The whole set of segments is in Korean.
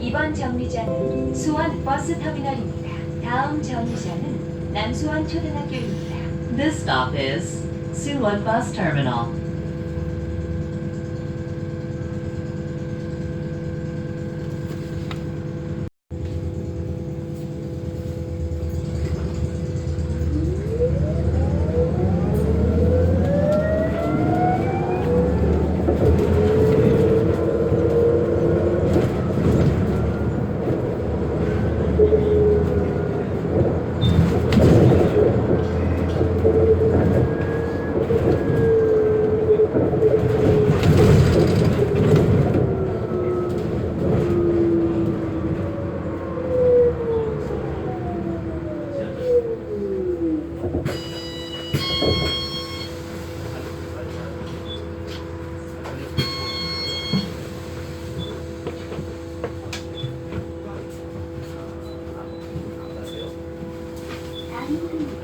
이번 정류장은 수원 버스 터미널입니다. 다음 정류장은 남수원 초등학교입니다. This stop is Suwon Bus Terminal. Amen.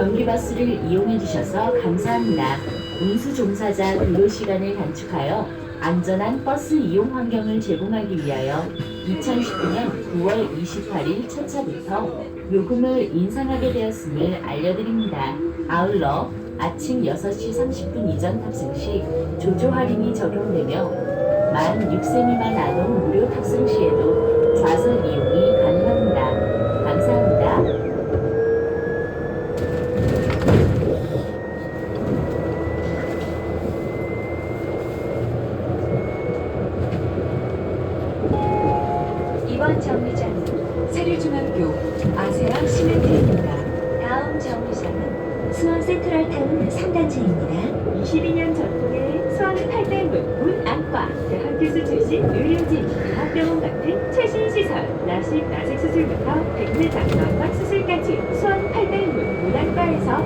경기버스를 이용해 주셔서 감사합니다. 운수 종사자 근로 시간을 단축하여 안전한 버스 이용 환경을 제공하기 위하여 2019년 9월 28일 첫 차부터 요금을 인상하게 되었음을 알려드립니다. 아울러 아침 6시 30분 이전 탑승 시 조조 할인이 적용되며 만 6세 미만 아동 무료 탑승 시에도 좌석 이용이 1번 정류장은 세류중앙교 아세안 시멘트입니다. 다음 정류장은 수원 센트럴타운 3단지입니다. 22년 전통의 수원 8대문 문 안과 네, 대학교수 출신 의료진 대학병원 같은 최신 시설 나식 나식 수술부터 백내 장관과 수술까지 수원 8대문 문 안과에서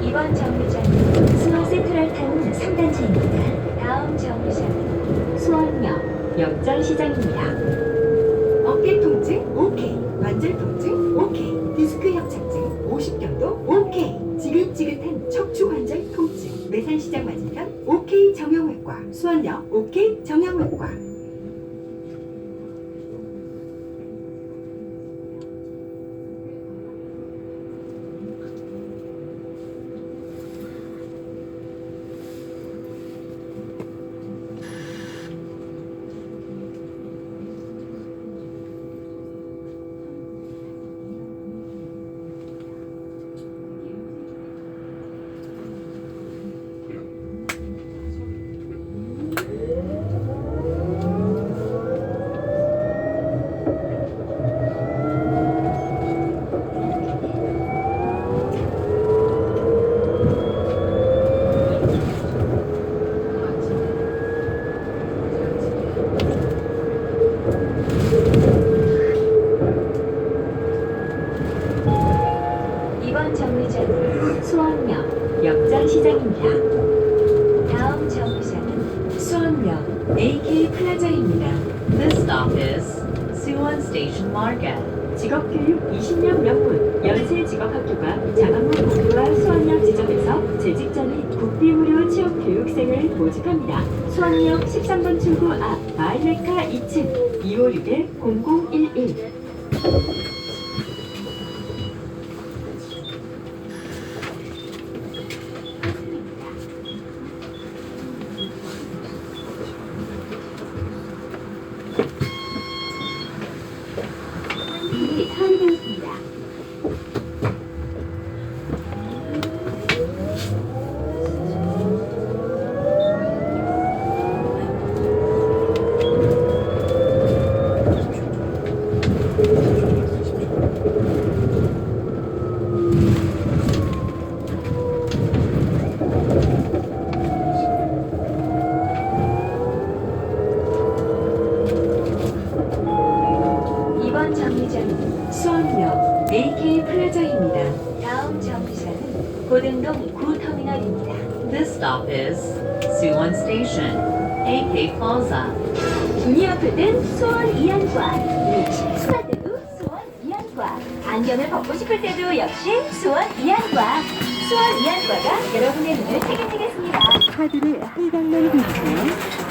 이번 정류장은 수원 센트럴타운 3단지입니다. 다음 정류장은 수원역 역전시장입니다. 어깨 통증? 오케이. 관절 통증? 오케이. 디스크 협착증 50견도? 오케이. 지긋지긋한 척추 관절 통증. 매산시장 맞은편 오케이 정형외과. 수원역 오케이 정형외과 이번 정류장은 수원역 역전시장입니다. 다음 정류장은 수원역 AK 플라자입니다. This stop is Suwon Station Market. 직업교육 20년 명문 연세 직업학교가 장학문 국교와 수원역 지점에서 재직전 및 국비 무료 취업 교육생을 모집합니다. 수원역 13번 출구 앞 마이메카 2층 256에 0011 일이 처리되었습니다. 이번 정류장은 수원역 AK 플라자입니다. 다음 정류장은 고등동 9터미널입니다. This stop is Suwon Station. AK Plaza. 눈이 아플 땐 수원 이안과 심심할 때도 수원 이안과 안경을 벗고 싶을 때도 역시 수원 이안과 수원 이안과가 여러분의 눈을 책임지겠습니다. 카드를 한 장만 해주세요.